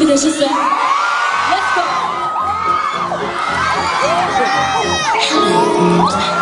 준비되셨어요? Let's go!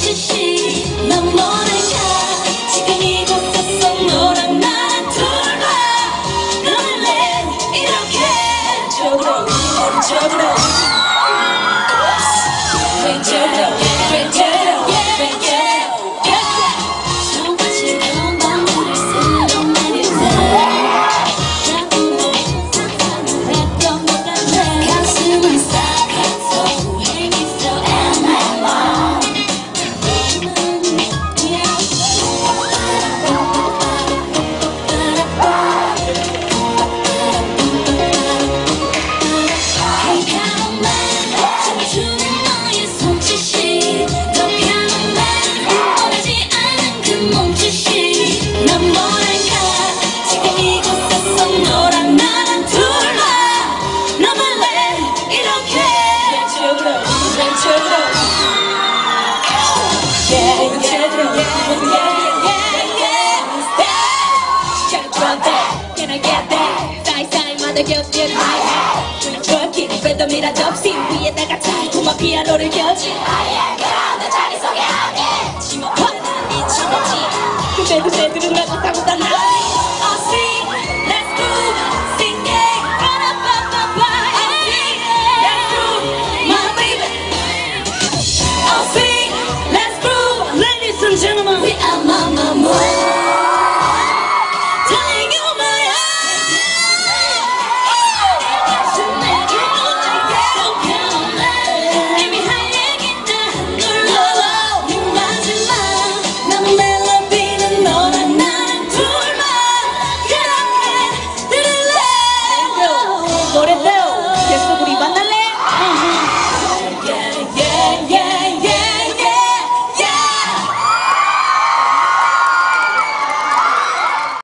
to 곁에 나의 줄줄기 빼더미라 접시 위에다가 자꾸만 피아노를 껴지 나의 그런 내 자기소개하게. 지목하는 이 지목지. 그대로 새들은